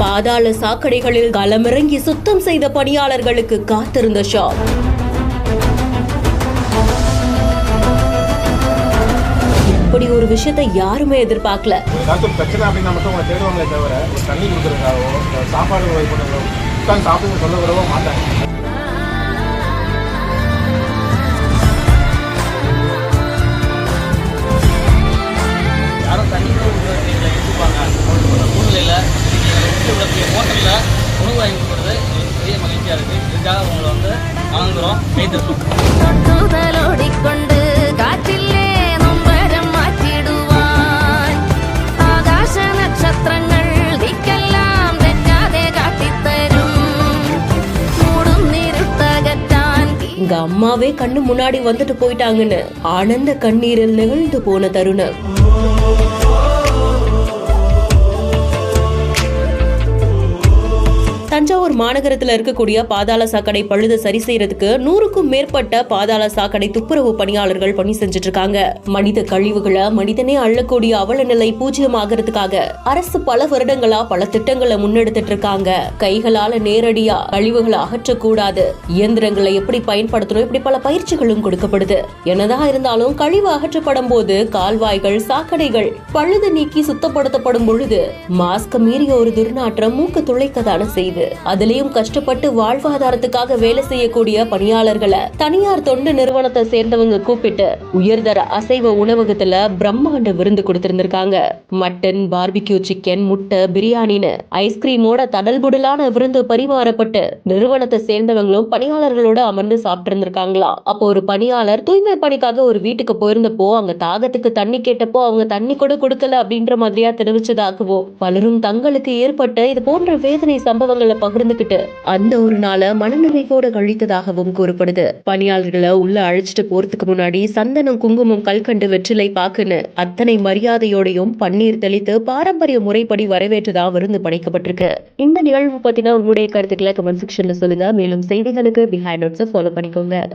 பாதாள சாக்கடைகளில் களமிறங்கி சுத்தம் செய்த பணியாளர்களுக்கு காத்திருந்த ஷாக் இப்படி ஒரு விஷயத்தை யாருமே எதிர்பார்க்கல. ஏதாச்சும் ஒரு பிரச்சனை அப்படின்னா மட்டும் உங்களை தேடுவாங்களே தவிர ஒரு தண்ணி கொடுக்குறதுக்காகவோ சாப்பாடு உதவி பண்ணுறதோ உட்காந்து சாப்பிட்டு சொல்ல விடவோ மாட்டாங்க. இதுக்காக உங்களை வந்து வணங்குறோம் கைத்திருக்கோம் எங்க அம்மாவே கண்ணு முன்னாடி வந்துட்டு போயிட்டாங்கன்னு ஆனந்த கண்ணீரில் நிகழ்ந்து போன தருணம். தஞ்சாவூர் மாநகரத்தில் இருக்கக்கூடிய பாதாள சாக்கடை பழுத சரி செய்யறதுக்கு நூறுக்கும் மேற்பட்ட பாதாள சாக்கடை துப்புரவு பணியாளர்கள் பணி செஞ்சுட்டு இருக்காங்க மனித கழிவுகளை மனிதனே அள்ளக்கூடிய அவல நிலை பூஜ்ஜியமாகறதுக்காக அரசு பல வருடங்களா பல திட்டங்களை முன்னெடுத்துட்டு இருக்காங்க கைகளால நேரடியா கழிவுகளை அகற்றக்கூடாது. இயந்திரங்களை எப்படி பயன்படுத்தணும் இப்படி பல பயிற்சிகளும் கொடுக்கப்படுது. என்னதான் இருந்தாலும் கழிவு அகற்றப்படும் போது கால்வாய்கள் சாக்கடைகள் பழுது நீக்கி சுத்தப்படுத்தப்படும் பொழுது மாஸ்க மீறிய ஒரு துர்நாற்றம் மூக்கு துளைக்கதான செய்து அதுலயும் கஷ்டப்பட்டு வாழ்வாதாரத்துக்காக வேலை செய்யக்கூடிய பணியாளர்களை தனியார் தொண்டு நிறுவனத்தை சேர்ந்தவங்க கூப்பிட்டு உயர்தர அசைவ உணவகத்துல பிரம்மாண்ட விருந்து கொடுத்திருந்திருக்காங்க. மட்டன் பார்பிக்யூ சிக்கன் முட்டை பிரியாணின்னு ஐஸ்கிரீமோட தடல்புடலான விருந்து பரிமாறப்பட்டு நிறுவனத்தை சேர்ந்தவங்களும் பணியாளர்களோட அமர்ந்து சாப்பிட்டு இருந்திருக்காங்களாம் அப்போ ஒரு பணியாளர் தூய்மை பணிக்காக ஒரு வீட்டுக்கு போயிருந்தப்போ அங்க தாகத்துக்கு தண்ணி கேட்டப்போ அவங்க தண்ணி கூட கொடுக்கல அப்படின்ற மாதிரியா தெரிவிச்சதாகவோ பலரும் தங்களுக்கு ஏற்பட்ட இது போன்ற வேதனை சம்பவங்கள் பகிர்ந்துகிட்டு அந்த ஒரு நாளை மனநிறைவோட கழித்ததாகவும் கூறப்படுது. பணியாளர்களை உள்ள அழைச்சிட்டு போறதுக்கு முன்னாடி சந்தனம் குங்குமம் கல்கண்டு வெற்றிலை பாக்குன்னு அத்தனை மரியாதையோடையும் பன்னீர் தெளித்து பாரம்பரிய முறைப்படி வரவேற்றதா விருந்து படைக்கப்பட்டிருக்கு. இந்த நிகழ்வு பத்தின உங்களுடைய கருத்துக்களை கமெண்ட் செக்ஷன்ல சொல்லுங்க. மேலும் செய்திகளுக்கு பிஹைண்ட் ஃபாலோ பண்ணிக்கோங்க.